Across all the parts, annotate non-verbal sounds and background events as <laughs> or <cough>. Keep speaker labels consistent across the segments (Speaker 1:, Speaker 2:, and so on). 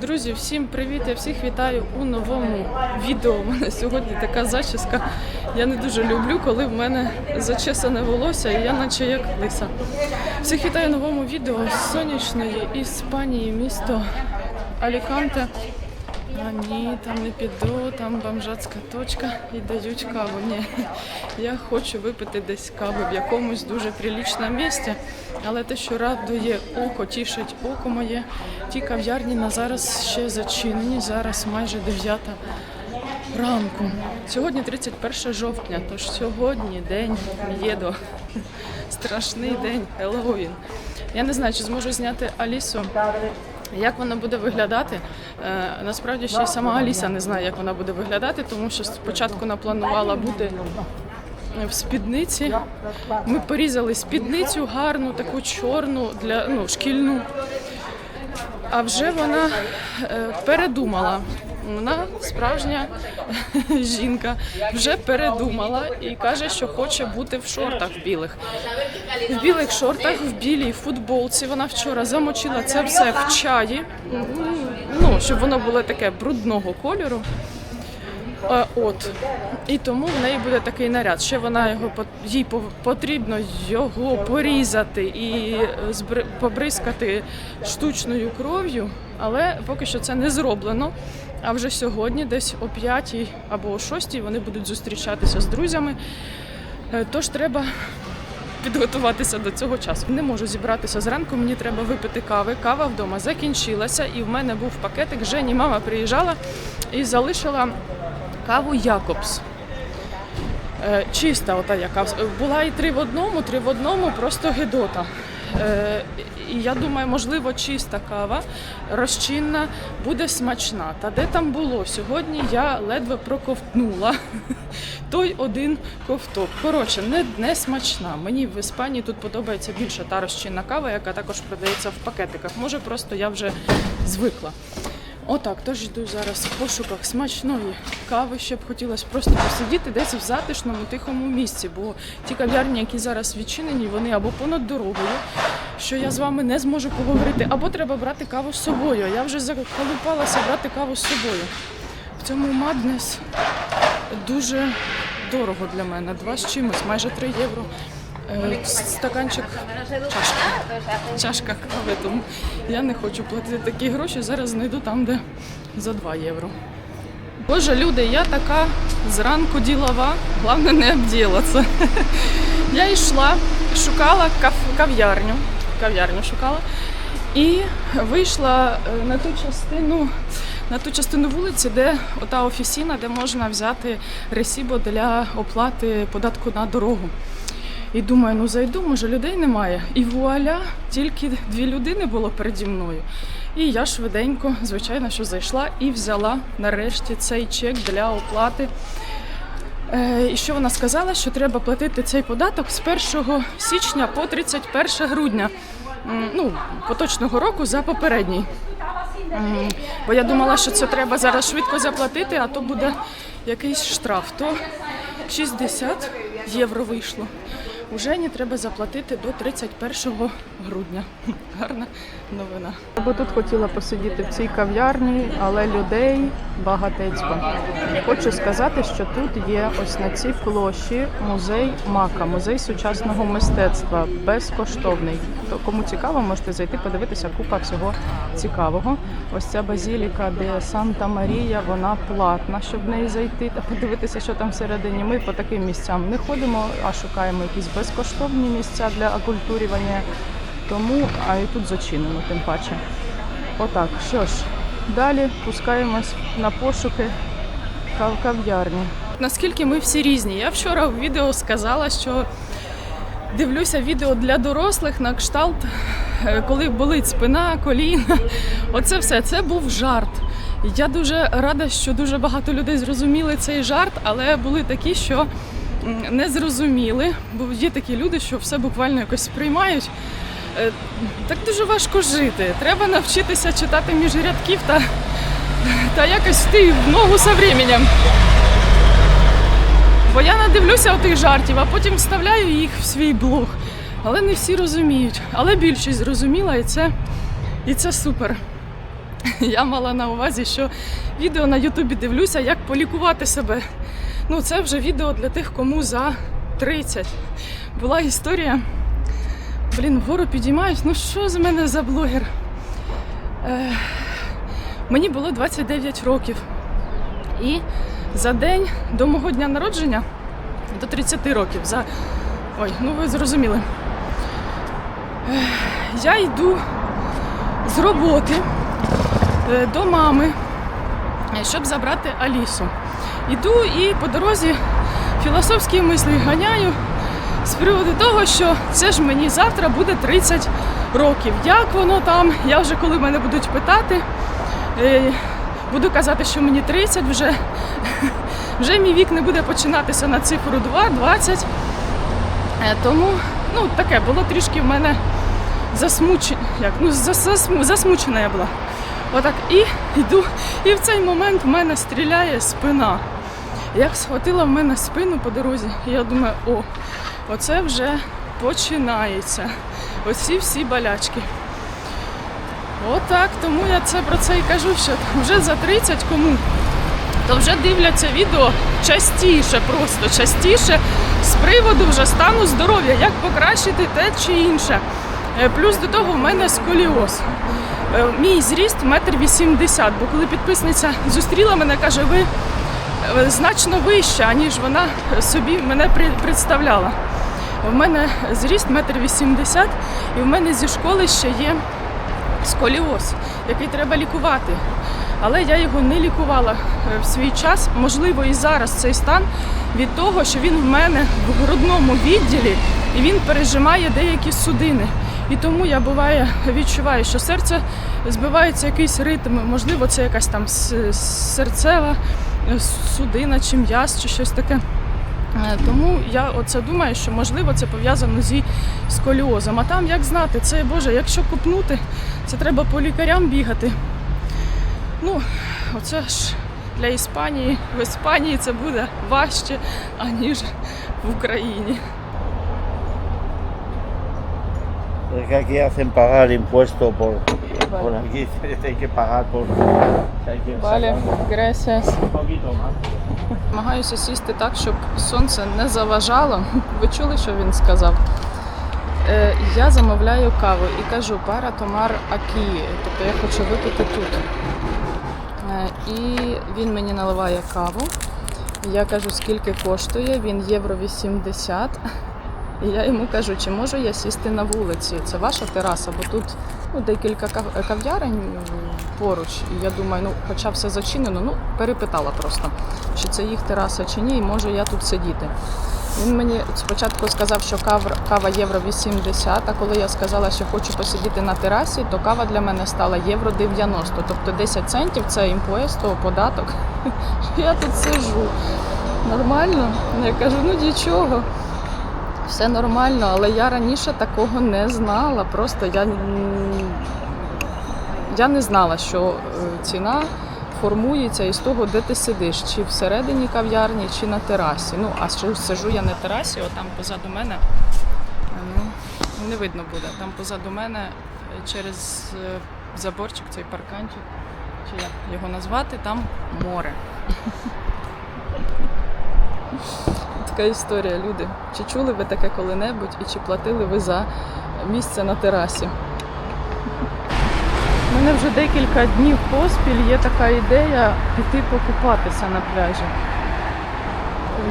Speaker 1: Друзі, всім привіт! Я всіх вітаю у новому відео. У мене сьогодні така зачіска. Я не дуже люблю, коли в мене зачесане волосся, і я наче як лиса. Всіх вітаю у новому відео з сонячної Іспанії, місто Аліканте. А ні, там не піду, там бомжацька точка і дають каву. Ні, я хочу випити десь кави в якомусь дуже прилічному місці, але те, що радує око, тішить око моє, ті кав'ярні на зараз ще зачинені. Зараз майже 9 ранку. Сьогодні 31 жовтня, тож сьогодні день М'єдо. Страшний день Хеллоуін. Я не знаю, чи зможу зняти Алісу. Як вона буде виглядати? Е, насправді ще й сама Аліса не знає, як вона буде виглядати, тому що спочатку напланувала бути в спідниці. Ми порізали спідницю гарну, таку чорну для ну, шкільну. А вже вона е, передумала. Вона справжня <laughs> жінка вже передумала і каже, що хоче бути в шортах білих. В білих шортах, в білій футболці. Вона вчора замочила це все в чаї, ну, щоб воно було таке брудного кольору. Е, От і тому в неї буде такий наряд. Ще вона його їй потрібно його порізати і е, побризкати штучною кров'ю, але поки що це не зроблено. А вже сьогодні, десь о 5 або о 6 вони будуть зустрічатися з друзями. Е, Тож треба підготуватися до цього часу. Не можу зібратися зранку, мені треба випити кави. Кава вдома закінчилася, і в мене був пакетик. Жені мама приїжджала і залишила каву Якобс. Е, Чиста, ота яка була і три в одному, три в одному, просто гидота. Е, І я думаю, можливо, чиста кава, розчинна, буде смачна. Та де там було? Сьогодні я ледве проковтнула <laughs> той один ковток. Коротше, не, не смачна. Мені в Іспанії тут подобається більше та розчинна кава, яка також продається в пакетиках. Може, просто я вже звикла. Отак, тож йду зараз в пошуках смачної кави, ще б хотілося просто посидіти десь в затишному, тихому місці, бо ті кав'ярні, які зараз відчинені, вони або понад дорогою, що я з вами не зможу поговорити, або треба брати каву з собою. Я вже заколупалася брати каву з собою. В цьому Маднес дуже дорого для мене. Два з чимось, майже 3 євро. Е, Стаканчик чашка. Чашка кави, тому я не хочу платити такі гроші. Зараз знайду там, де за 2 євро. Боже, люди, я така зранку ділова, головне не обділатися. Я йшла, шукала кав- кав'ярню. Кав'ярню шукала і вийшла е, на ту частину. На ту частину вулиці, де ота офісіна, де можна взяти ресібо для оплати податку на дорогу. І думаю, ну зайду, може людей немає. І вуаля, тільки дві людини було переді мною. І я швиденько, звичайно, що зайшла і взяла нарешті цей чек для оплати. Е, і що вона сказала, що треба платити цей податок з 1 січня по 31 грудня. Ну, поточного року за попередній. Бо я думала, що це треба зараз швидко заплатити, а то буде якийсь штраф. То 60 євро вийшло. У Жені треба заплатити до 31 грудня. Гарна новина. Я би тут хотіла посидіти в цій кав'ярні, але людей багатецько. Хочу сказати, що тут є ось на цій площі музей Мака, музей сучасного мистецтва, безкоштовний. То кому цікаво, можете зайти, подивитися купа всього цікавого. Ось ця базіліка, де Санта Марія, вона платна, щоб в неї зайти та подивитися, що там всередині. Ми по таким місцям не ходимо, а шукаємо якісь безкоштовні місця для окультурювання. Тому, а і тут зачинено, тим паче. Отак, що ж, далі пускаємось на пошуки кав- кав'ярні. Наскільки ми всі різні? Я вчора в відео сказала, що дивлюся відео для дорослих на кшталт, е, коли болить спина, коліна. Оце все. Це був жарт. Я дуже рада, що дуже багато людей зрозуміли цей жарт, але були такі, що не зрозуміли, бо є такі люди, що все буквально якось сприймають. Е, Так дуже важко жити. Треба навчитися читати між рядків та, та якось йти в ногу за временем. Бо я надивлюся отих жартів, а потім вставляю їх в свій блог. Але не всі розуміють. Але більшість зрозуміла, і це, і це супер. Я мала на увазі, що відео на Ютубі дивлюся, як полікувати себе. Ну, це вже відео для тих, кому за 30. Була історія. Блін, вгору підіймаюсь. Ну що з мене за блогер? Е, мені було 29 років. І за день до мого дня народження, до 30 років, за. Ой, ну ви зрозуміли. Е, я йду з роботи е, до мами, е, щоб забрати Алісу. Іду і по дорозі філософські мислі ганяю з приводу того, що це ж мені завтра буде 30 років. Як воно там? Я вже коли мене будуть питати, е, буду казати, що мені 30, вже, <laughs> вже мій вік не буде починатися на цифру 2, 20. Е, Тому ну, таке було трішки в мене засмучення. Як? Ну, засму- засмучена я була. Отак і йду, і в цей момент в мене стріляє спина. Як схватила в мене спину по дорозі, і я думаю, о, оце вже починається. Оці всі болячки. Отак, тому я це про це і кажу, що вже за 30 кому то вже дивляться відео частіше, просто частіше з приводу вже стану здоров'я, як покращити те чи інше. Е, Плюс до того в мене сколіоз. Е, Мій зріст метр вісімдесят, бо коли підписниця зустріла мене, каже, ви е, значно вища, ніж вона собі мене представляла. В мене зріст метр вісімдесят, і в мене зі школи ще є сколіоз, який треба лікувати. Але я його не лікувала е, в свій час. Можливо, і зараз цей стан від того, що він в мене в грудному відділі і він пережимає деякі судини. І тому я буває відчуваю, що серце збивається якийсь ритм. Можливо, це якась там серцева е, судина чи м'яз, чи щось таке. Е, Тому я оце думаю, що можливо це пов'язано зі сколіозом. А там як знати, це Боже, якщо купнути, це треба по лікарям бігати. Ну, оце ж для Іспанії. В Іспанії це буде важче, аніж в Україні.
Speaker 2: Que aquí hacen pagar impuesto por, por aquí, hay que pagar por... hay que
Speaker 1: Vale, gracias.
Speaker 2: Un poquito más.
Speaker 1: Намагаюся сісти так, щоб сонце не заважало. Ви чули, що він сказав? Е, я замовляю каву і кажу пара томар акі, тобто я хочу випити тут. Е, і він мені наливає каву. Я кажу, скільки коштує, він євро 80. І я йому кажу, чи можу я сісти на вулиці? Це ваша тераса, бо тут ну, декілька кав'ярень поруч. І я думаю, ну, хоча все зачинено, ну, перепитала просто, чи це їх тераса чи ні, і можу я тут сидіти. Він мені спочатку сказав, що кава, євро 80, а коли я сказала, що хочу посидіти на терасі, то кава для мене стала євро 90. Тобто 10 центів це імпуесто, податок. <laughs> Я тут сижу. Нормально? Я кажу, ну нічого. Все нормально, але я раніше такого не знала. Просто я, я не знала, що е, ціна формується із того, де ти сидиш, чи всередині кав'ярні, чи на терасі. Ну, а що сижу я на терасі, от там позаду мене, е, ну, не видно буде. Там позаду мене е, через заборчик, цей парканчик, чи як його назвати, там море. Така історія, люди. Чи чули ви таке коли-небудь і чи платили ви за місце на терасі? У мене вже декілька днів поспіль є така ідея піти покупатися на пляжі.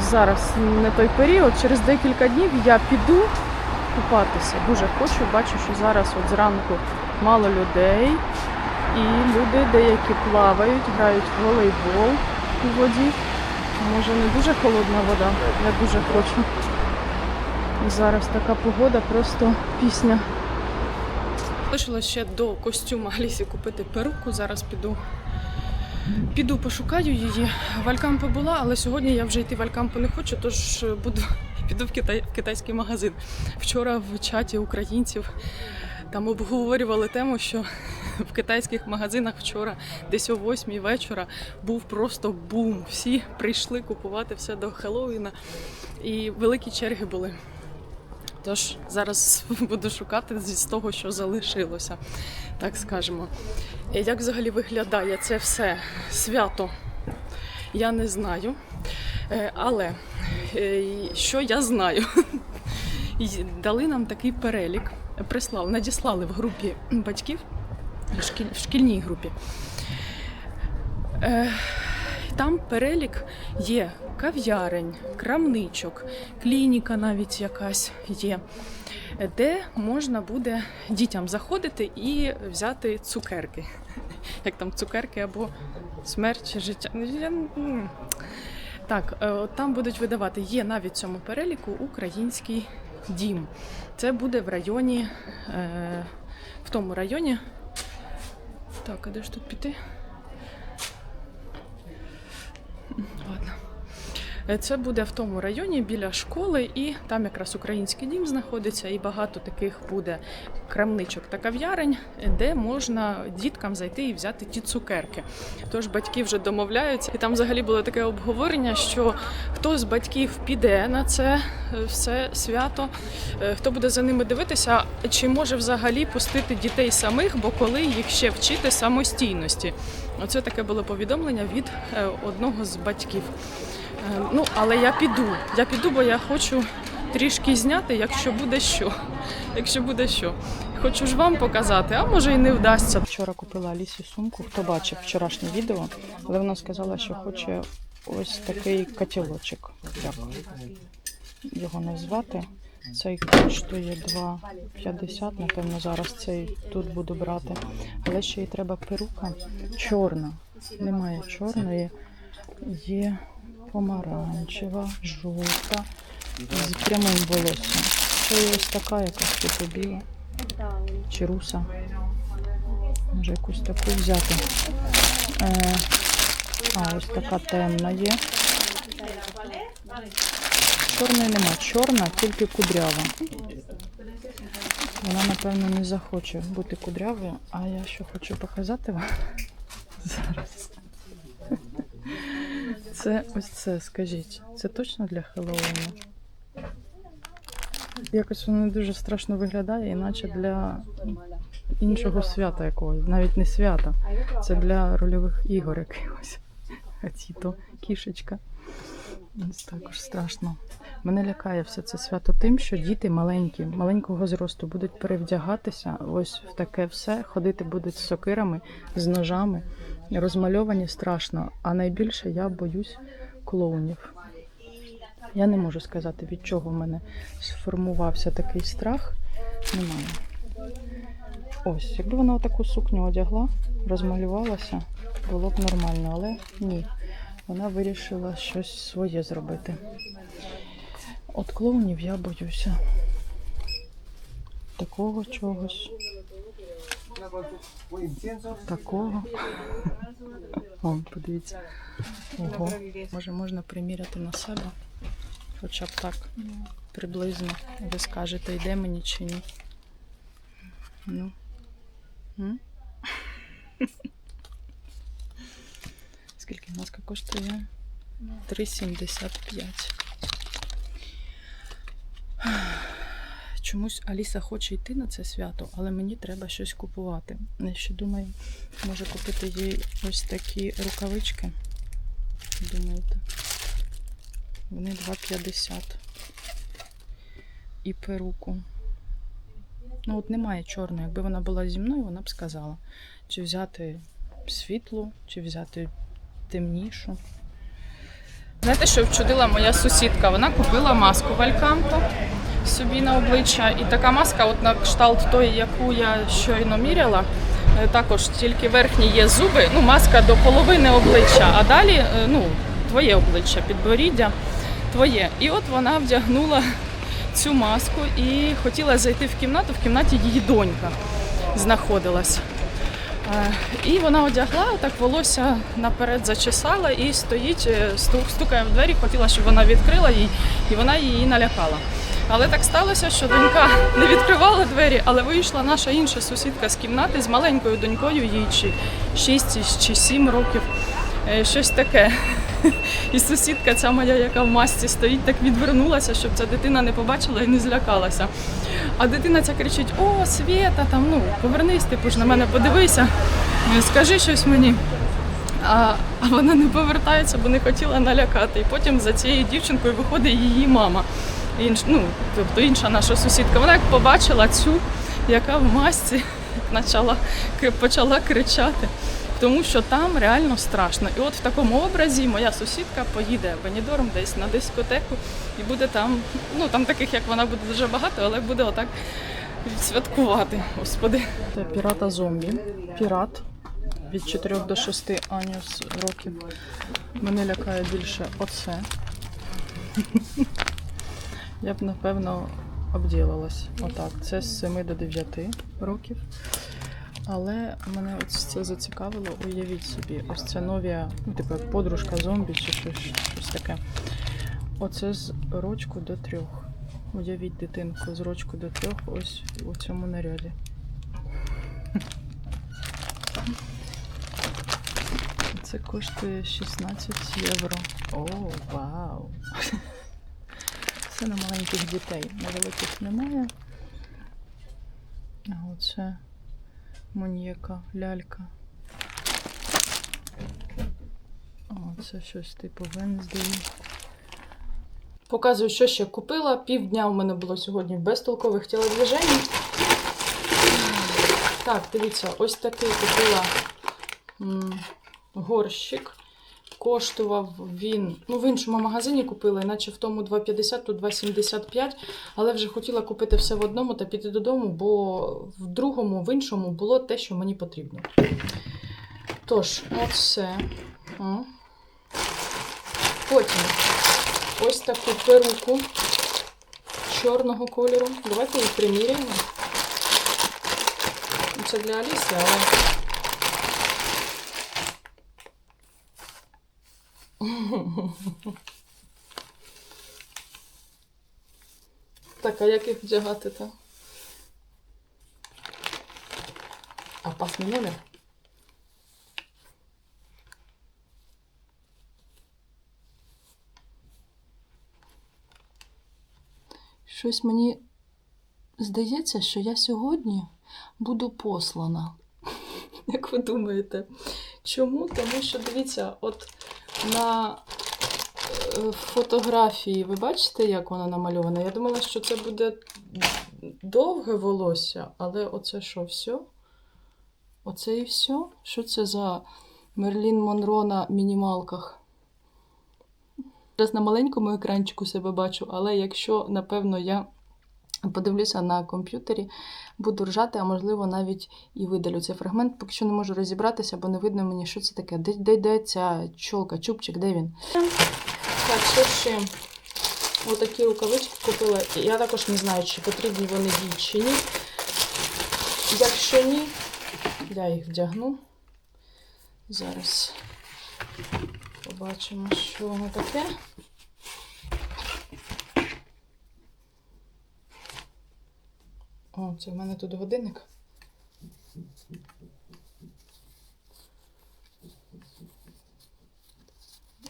Speaker 1: Зараз не той період, через декілька днів я піду купатися. Дуже хочу, бачу, що зараз от зранку мало людей, і люди деякі плавають, грають в волейбол у воді. Може не дуже холодна вода, я дуже хочу. Зараз така погода, просто пісня. Лишилось ще до костюма Алісі купити перуку. Зараз піду. Піду пошукаю її. В Алькампо була, але сьогодні я вже йти в Алькампо не хочу, тож буду піду в, китай, в китайський магазин. Вчора в чаті українців там обговорювали тему, що в китайських магазинах вчора, десь о 8 вечора, був просто бум. Всі прийшли купувати все до Хеллоуіна і великі черги були. Тож зараз <laughs> буду шукати з того, що залишилося, так скажемо. Е, Як взагалі виглядає це все свято? Я не знаю. Е, Але е, що я знаю? <laughs> Дали нам такий перелік, прислали, надіслали в групі батьків, в шкільній групі. Е, Там перелік є кав'ярень, крамничок, клініка навіть якась є, де можна буде дітям заходити і взяти цукерки. <laughs> Як там цукерки або смерть чи життя. Так, е, там будуть видавати. Є навіть в цьому переліку український дім. Це буде в районі, е, в тому районі. Так, а де ж тут піти? Ладно. Е, Це буде в тому районі біля школи, і там якраз український дім знаходиться, і багато таких буде крамничок та кав'ярень, де можна діткам зайти і взяти ті цукерки. Тож батьки вже домовляються, і там взагалі було таке обговорення, що хто з батьків піде на це е, все свято, е, хто буде за ними дивитися, чи може взагалі пустити дітей самих, бо коли їх ще вчити самостійності. Оце таке було повідомлення від е, одного з батьків. Е, Ну, але я піду. Я піду, бо я хочу трішки зняти, якщо буде що. Якщо буде що. Хочу ж вам показати, а може і не вдасться. Вчора купила Алісі сумку. Хто бачив вчорашнє відео, але вона сказала, що хоче ось такий котілочок. Його назвати? Цей коштує 2,50, напевно, зараз цей тут буду брати. Але ще й треба перука чорна. Немає чорної, є помаранчева, жовта, з прямим волоссям. Це є ось така якась типу біла чи руса. Може якусь таку взяти. Е, а, ось така темна є. Чорної нема. Чорна, тільки кудрява. Вона, напевно, не захоче бути кудрявою, а я що хочу показати вам <laughs> зараз. Це ось це, скажіть, це точно для Хеллоуіну? Якось воно дуже страшно виглядає, іначе для іншого свята якогось, навіть не свята. Це для рольових ігор якихось. А <laughs> ці то кішечка. Також страшно. Мене лякає все це свято тим, що діти маленькі, маленького зросту будуть перевдягатися ось в таке все, ходити будуть з сокирами, з ножами. Розмальовані страшно, а найбільше я боюсь клоунів. Я не можу сказати, від чого в мене сформувався такий страх. Немає. Ось, якби вона таку сукню одягла, розмалювалася, було б нормально, але ні. Вона вирішила щось своє зробити. От клоунів я боюся. Такого чогось. Такого. О, подивіться. Ого. Може, можна приміряти на себе? Хоча б так приблизно. Ви скажете, йде мені чи ні. Ну. М? Скільки маска коштує? 3,75. Чомусь Аліса хоче йти на це свято, але мені треба щось купувати. Я ще думаю, може купити їй ось такі рукавички. Думаєте? Вони 2,50. І перуку. Ну, от немає чорної. Якби вона була зі мною, вона б сказала, чи взяти світлу, чи взяти темнішу. Знаєте, що вчудила моя сусідка? Вона купила маску Валькампо собі на обличчя. І така маска, от на кшталт тої, яку я щойно міряла. е, Також тільки верхні є зуби, ну, маска до половини обличчя, а далі е, ну, твоє обличчя, підборіддя твоє. І от вона вдягнула цю маску і хотіла зайти в кімнату. В кімнаті її донька знаходилась. Е, І вона одягла, так волосся наперед зачесала і стоїть, е, стукає в двері, хотіла, щоб вона відкрила їй, і вона її налякала. Але так сталося, що донька <laughs> не відкривала двері, але вийшла наша інша сусідка з кімнати з маленькою донькою, їй чи 6 чи 7 років. Е, Щось таке. І сусідка, ця моя, яка в масці стоїть, так відвернулася, щоб ця дитина не побачила і не злякалася. А дитина ця кричить: О, Свєта, там, ну, повернись, типу ж на мене подивися, е, скажи щось мені. А, а вона не повертається, бо не хотіла налякати. І потім за цією дівчинкою виходить її мама. Інш, ну, тобто інша наша сусідка. Вона як побачила цю, яка в масці почала, почала кричати. Тому що там реально страшно. І от в такому образі моя сусідка поїде Бенідорм десь на дискотеку і буде там, ну там таких як вона буде дуже багато, але буде отак святкувати. Господи. Це пірата зомбі. Пірат від 4 до 6 аніус років. Мене лякає більше оце. Я б напевно обділилась. Отак. Це з 7 до 9 років. Але мене ось це зацікавило. Уявіть собі, ось це нові, ну, типу, як подружка зомбі чи щось, щось таке. Оце з рочку до трьох. Уявіть дитинку з рочку до трьох ось у цьому наряді. <laughs> Це коштує 16 євро. О, вау! <laughs> Це на маленьких дітей. На великих немає. А оце Монєка, лялька. О, це щось типу Венздей. Показую, що ще купила. Півдня у мене було сьогодні без толкових тілодвижень. Так, дивіться, ось такий купила м, горщик. Коштував він, ну в іншому магазині купила, іначе в тому 2,50, тут 2,75, але вже хотіла купити все в одному та піти додому, бо в другому, в іншому було те, що мені потрібно. Тож, оце. Потім ось таку перуку чорного кольору. Давайте її приміряємо. Це для Аліси, але. <laughs> Так, а як їх вдягати то? А пасний номер? Щось мені здається, що я сьогодні буду послана. <laughs> Як ви думаєте? Чому? Тому що дивіться, от на е, фотографії ви бачите, як вона намальована? Я думала, що це буде довге волосся, але оце що, все? Оце і все? Що це за Мерлін Монро на мінімалках? Зараз на маленькому екранчику себе бачу, але якщо, напевно, я подивлюся на комп'ютері, буду ржати, а можливо навіть і видалю цей фрагмент. Поки що не можу розібратися, бо не видно мені, що це таке. Де, де, ця чолка, чубчик, де він? Так, що ще? Отакі рукавички купила. Я також не знаю, чи потрібні вони їй чи ні. Якщо ні, я їх вдягну. Зараз побачимо, що воно таке. О, це в мене тут годинник.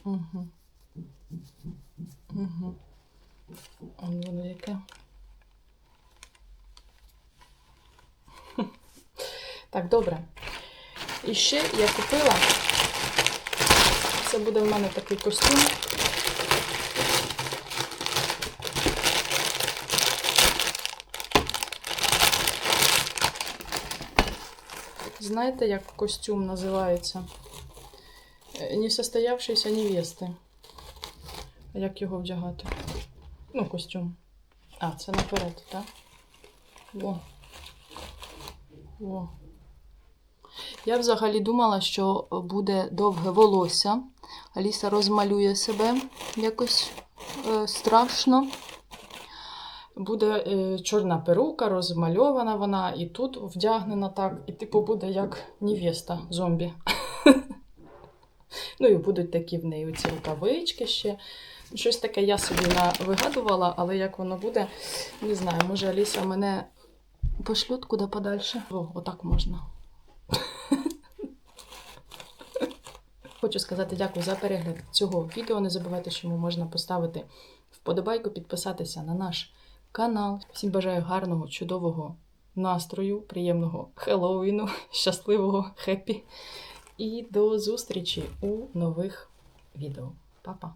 Speaker 1: Угу. Угу. А воно яке. <laughs> Так, добре. І ще я купила. Це буде в мене такий костюм. Знаєте, як костюм називається? Е, Несостоявшийся невести. Як його вдягати? Ну, костюм. А, це наперед, так? Во. Во. Я взагалі думала, що буде довге волосся. Аліса розмалює себе якось е, страшно. Буде е, чорна перука, розмальована вона, і тут вдягнена так, і типу буде як невеста зомбі. <laughs> ну і будуть такі в неї оці рукавички ще. Щось таке я собі вигадувала, але як воно буде, не знаю, може Аліса мене пошлють куди подальше. О, отак можна. <laughs> Хочу сказати дякую за перегляд цього відео. Не забувайте, що йому можна поставити вподобайку, підписатися на наш канал. Всім бажаю гарного, чудового настрою, приємного Хеллоуіну, <laughs> щасливого хеппі. І до зустрічі у нових відео. Па-па!